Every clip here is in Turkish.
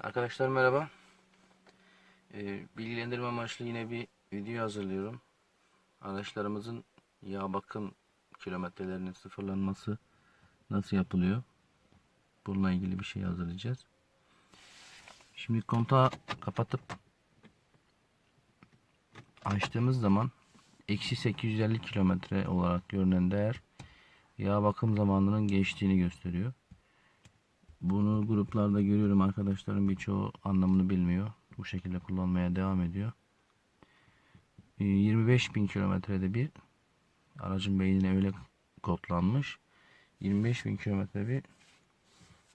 Arkadaşlar merhaba. Ee, bilgilendirme amaçlı yine bir video hazırlıyorum. Araçlarımızın yağ bakım kilometrelerinin sıfırlanması nasıl yapılıyor? Bununla ilgili bir şey hazırlayacağız. Şimdi kontağı kapatıp açtığımız zaman eksi 850 kilometre olarak görünen değer yağ bakım zamanının geçtiğini gösteriyor. Bunu gruplarda görüyorum arkadaşlarım birçoğu anlamını bilmiyor. Bu şekilde kullanmaya devam ediyor. Ee, 25 bin kilometrede bir aracın beynine öyle kodlanmış. 25 bin kilometre bir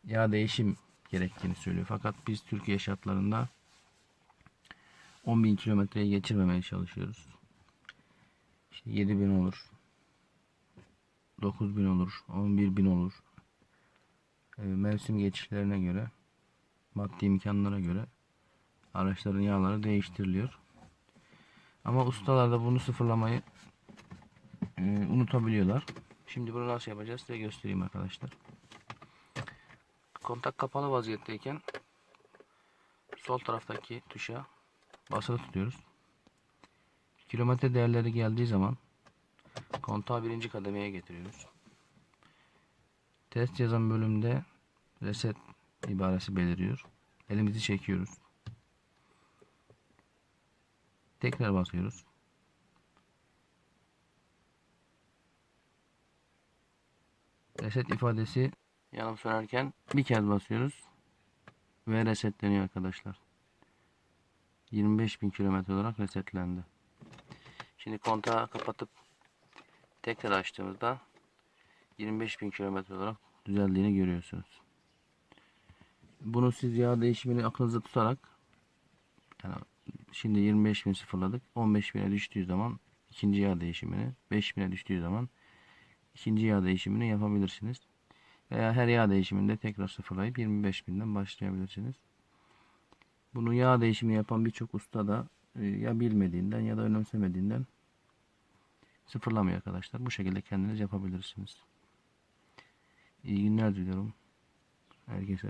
yağ değişim gerektiğini söylüyor. Fakat biz Türkiye şartlarında 10 bin kilometreyi geçirmemeye çalışıyoruz. İşte 7 bin olur. 9 bin olur. 11 bin olur. E, mevsim geçişlerine göre maddi imkanlara göre araçların yağları değiştiriliyor. Ama ustalar da bunu sıfırlamayı e, unutabiliyorlar. Şimdi bunu nasıl yapacağız size göstereyim arkadaşlar. Kontak kapalı vaziyetteyken sol taraftaki tuşa basılı tutuyoruz. Kilometre değerleri geldiği zaman kontağı birinci kademeye getiriyoruz. Test yazan bölümde reset ibaresi beliriyor. Elimizi çekiyoruz. Tekrar basıyoruz. Reset ifadesi yanıp sönerken bir kez basıyoruz. Ve resetleniyor arkadaşlar. 25.000 kilometre olarak resetlendi. Şimdi kontağı kapatıp tekrar açtığımızda 25.000 kilometre olarak düzeldiğini görüyorsunuz. Bunu siz yağ değişimini aklınızda tutarak yani şimdi 25.000 sıfırladık. 15.000'e düştüğü zaman ikinci yağ değişimini 5.000'e düştüğü zaman ikinci yağ değişimini yapabilirsiniz. Veya her yağ değişiminde tekrar sıfırlayıp 25.000'den başlayabilirsiniz. Bunu yağ değişimi yapan birçok usta da e, ya bilmediğinden ya da önemsemediğinden sıfırlamıyor arkadaşlar. Bu şekilde kendiniz yapabilirsiniz. İyi günler diliyorum. Herkese